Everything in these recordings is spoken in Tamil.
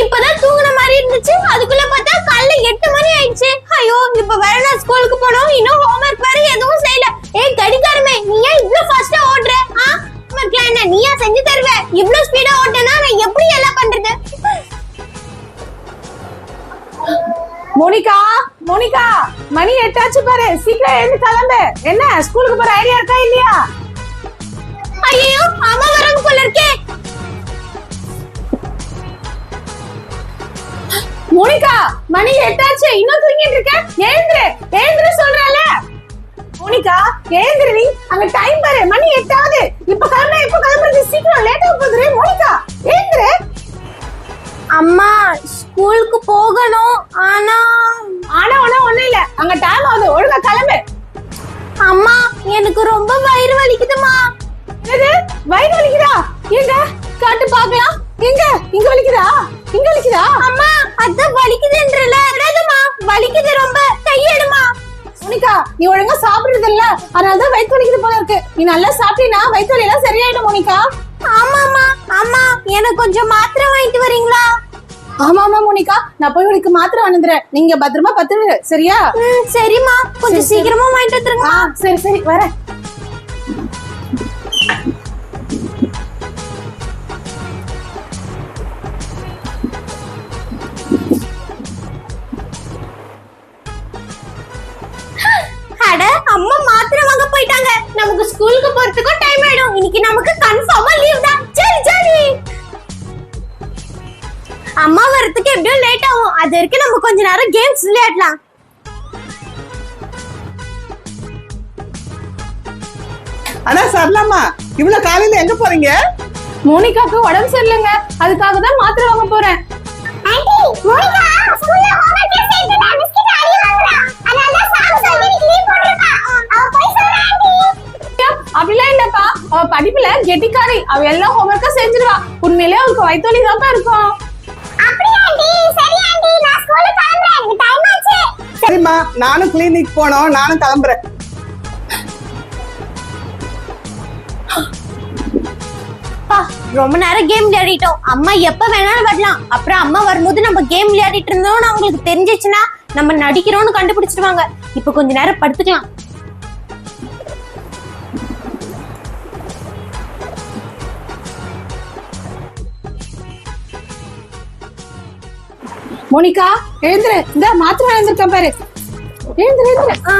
இப்பதான் தூங்குன மாதிரி இருந்துச்சு. அதுக்குள்ள பார்த்தா காலைல எட்டு மணி ஆயிடுச்சு. ஐயோ இப்ப வேற நான் ஸ்கூலுக்கு போனோம். இன்னும் ஹோம்ஒர்க் வேற எதுவும் செய்யல. ஏய் கடிகாரமே நீ ஏன் இவ்ளோ ஃபாஸ்டா ஓடுற? ஆ? ஹோம்ஒர்க்லாம் என்ன நீயா செஞ்சு தருவ? இவ்ளோ ஸ்பீடா ஓட்டனா நான் எப்படி எல்லாம் பண்றது? மோனிகா மோனிகா மணி எட்டாச்சு பாரு. சீக்கிரம் எழுந்து கிளம்பு. என்ன ஸ்கூலுக்கு போற ஐடியா இருக்கா இல்லையா? ஐயோ அம்மா வராங்க போல இருக்கே. மோனிகா மணி எட்டாச்சு இன்னும் தூங்கிட்டு இருக்க? எழுந்துரு எழுந்துரு சொல்றல மோனிகா எழுந்துரு நீ. அங்க டைம் பாரு மணி எட்டாவது. இப்ப கிளம்ப இப்ப கிளம்புறது சீக்கிரம் லேட்டா போகுது மோனிகா. எழுந்துரு. அம்மா ஸ்கூலுக்கு போகணும். ஆனா ஆனா ஒண்ணும் ஒண்ணும் இல்ல. அங்க டைம் ஆகுது. ஒழுங்கா கிளம்பு. அம்மா எனக்கு ரொம்ப வயிறு வலிக்குதுமா வயிறு வலிக்குதா? எங்க? காட்டு பாக்கலாம் எங்க? இங்க வலிக்குதா? இங்க வலிக்குதா? அம்மா அதான் வலிக்குதுன்றல. விடாதம்மா வலிக்குது ரொம்ப. கையெடுமா மோனிகா நீ ஒழுங்கா சாப்பிடுறது இல்ல அதனாலதான் வயிற்று வலிக்குது போல இருக்கு. நீ நல்லா சாப்பிட்டீனா வயிற்று வலி எல்லாம் சரியாயிடும் மோனிகா. ஆமாமா அம்மா எனக்கு கொஞ்சம் மாத்திரை வாங்கிட்டு வரீங்களா? ஆமா ஆமா மோனிகா. நான் போய் உனக்கு மாத்திரை வந்துடுறேன் நீங்க பத்திரமா பத்துரு சரியா? ம் சரிம்மா. கொஞ்சம் சீக்கிரமா வாங்கிட்டு வந்துருங்க. சரி சரி. வரேன். நமக்கு ஸ்கூலுக்கு போறதுக்கும் டைம் ஆயிடும். இன்னைக்கு நமக்கு கன்ஃபார்மா லீவ் தான். சரி சரி. அம்மா வரதுக்கு எப்படியும் லேட் ஆகும். அது வரைக்கும் நம்ம கொஞ்ச நேரம் கேம்ஸ் விளையாடலாம். அண்ணா சரலாமா இவ்வளவு காலையில எங்க போறீங்க? மோனிகாக்கு உடம்பு சரியில்லைங்க. அதுக்காக தான் மாத்திரை வாங்க போறேன். ஆண்டி மோனிகா ஸ்கூல்ல அவ படிப்புல கெட்டிக்காரி. அவ எல்லாம் ஹோம்ஒர்க்கா செஞ்சிருவா. உண்மையிலேயே அவளுக்கு வயிற்று வலி தான் இருக்கும். அப்படியா ஆண்டி? சரி ஆண்டி நான் ஸ்கூலுக்கு கிளம்புறேன். எனக்கு டைம் ஆச்சு. சரிம்மா நானும் கிளினிக் போனோம். நானும் கிளம்புறேன். அப்பா, ரொம்ப நேரம் கேம் விளையாடிட்டோம். அம்மா எப்ப வேணாலும் வரலாம். அப்புறம் அம்மா வரும்போது நம்ம கேம் விளையாடிட்டு இருந்தோம்னு அவங்களுக்கு தெரிஞ்சிச்சுன்னா நம்ம நடிக்கிறோம்னு கண்டுபிடிச்சிருவாங்க. இப்ப கொஞ்ச நேரம் படுத்துக்கலாம். மோனிகா எழுந்துரு. இந்த மாத்திரை எழுந்திருக்கேன் பாரு. எழுந்துரு எழுந்துரு. ஆ,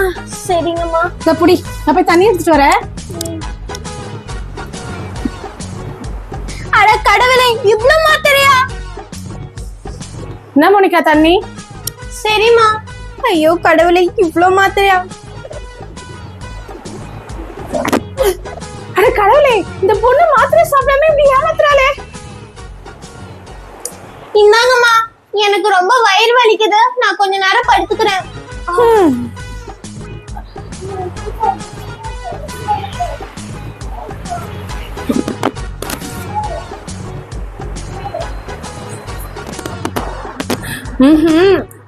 சரிங்கம்மா. இந்த புடி. நான் போய் தண்ணி எடுத்துட்டு வரேன். அட கடவுளே இவ்ளோ மாத்திரையா? என்ன மோனிகா தண்ணி? சரிம்மா. ஐயோ கடவுளே இவ்ளோ மாத்திரையா? அட கடவுளே இந்த பொண்ணு மாத்திரை சாப்பிடாம இப்படி ஏமாத்துறாளே. எனக்கு ரொம்ப வயிறு வலிக்குது. நான் கொஞ்ச நேரம் படுத்துக்கிறேன்.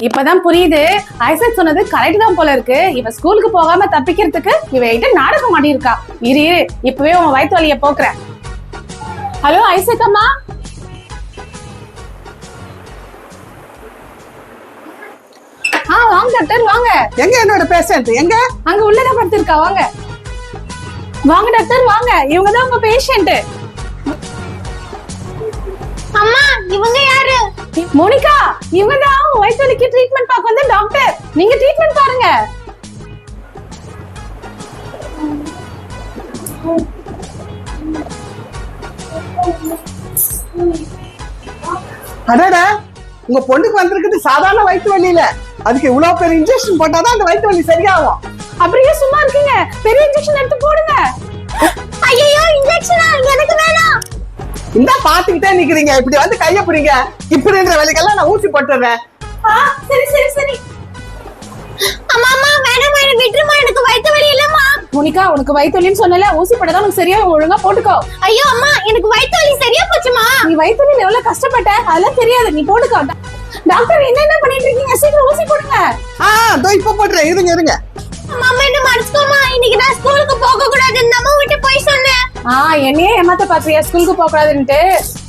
இப்பதான் புரியுது. ஐசக் சொன்னது கரெக்ட் தான் போல இருக்கு. இவ ஸ்கூலுக்கு போகாம தப்பிக்கிறதுக்கு இவ என்கிட்ட நாடகம் ஆடி இருக்கா இரு இரு. இப்பவே உன் வயிற்று வலிய போக்குறேன். ஹலோ ஐசக் அம்மா. வாங்க டாக்டர் வாங்க. எங்க என்னோட பேஷண்ட் எங்க? அங்க உள்ளதான் படுத்திருக்கா வாங்க. வாங்க டாக்டர் வாங்க. இவங்க தான் உங்க பேஷண்ட் அம்மா இவங்க யாரு? மோனிகா இவங்க தான் வயிற்று வலிக்கு ட்ரீட்மெண்ட் பார்க்க வந்த டாக்டர் நீங்க ட்ரீட்மெண்ட் பாருங்க. அடடா. உங்க பொண்ணுக்கு வந்திருக்குது சாதாரண வயிற்று வலி இல்ல அதுக்கு இவ்வளவு பெரிய இன்ஜெக்ஷன் போட்டாதான் அந்த வயிற்று வலி சரியாகும். அப்படியே சும்மா இருக்கீங்க. பெரிய இன்ஜெக்ஷன் எடுத்து போடுங்க. ஐயோ இன்ஜெக்ஷனா எனக்கு வேணாம். இந்த பாத்துக்கிட்டே நிக்கிறீங்க. இப்படி வந்து கைய பிடிங்க. இப்படின்ற வலிக்கெல்லாம் நான் ஊசி போட்டுறேன். ஆ, சரி சரி சரி. மோனிகா உனக்கு வயிற்றுலின்னு சொன்னல ஊசி படதான் உனக்கு சரியா ஒழுங்கா போட்டுக்கோ. ஐயோ அம்மா எனக்கு வயிற்றுலி சரியா போச்சுமா? நீ வயிற்றுலின்னு எவ்வளவு கஷ்டப்பட்ட? அதெல்லாம் தெரியாது நீ போட்டுக்கோ. டாக்டர் என்ன என்ன பண்ணிட்டு இருக்கீங்க சீக்கிரம் ஊசி போடுங்க. ஆ தோ இப்ப போடுறேன் இருங்க இருங்க. மாமா என்ன மறந்துக்கோமா இன்னைக்கு நான் ஸ்கூலுக்கு போக கூடாதுன்னு விட்டு போய் சொன்னேன். ஆ என்னையே ஏமாத்த பாத்தியா ஸ்கூலுக்கு போக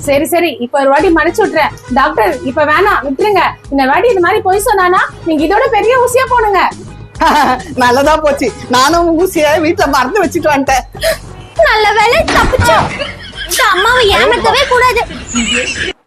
சரி சரி இப்ப ஒரு வாட்டி மன்னிச்சு விட்டுறேன். டாக்டர் இப்ப வேணாம் விட்டுருங்க. இந்த வாட்டி இது மாதிரி போய் சொன்னானா நீங்க இதோட பெரிய ஊசியா போடுங்க. நல்லதா போச்சு. நானும் ஊசிய வீட்டுல மறந்து வச்சுட்டு வந்துட்டேன். நல்ல வேலை தப்பிச்சோம். அம்மாவை ஏமாத்தவே கூடாது.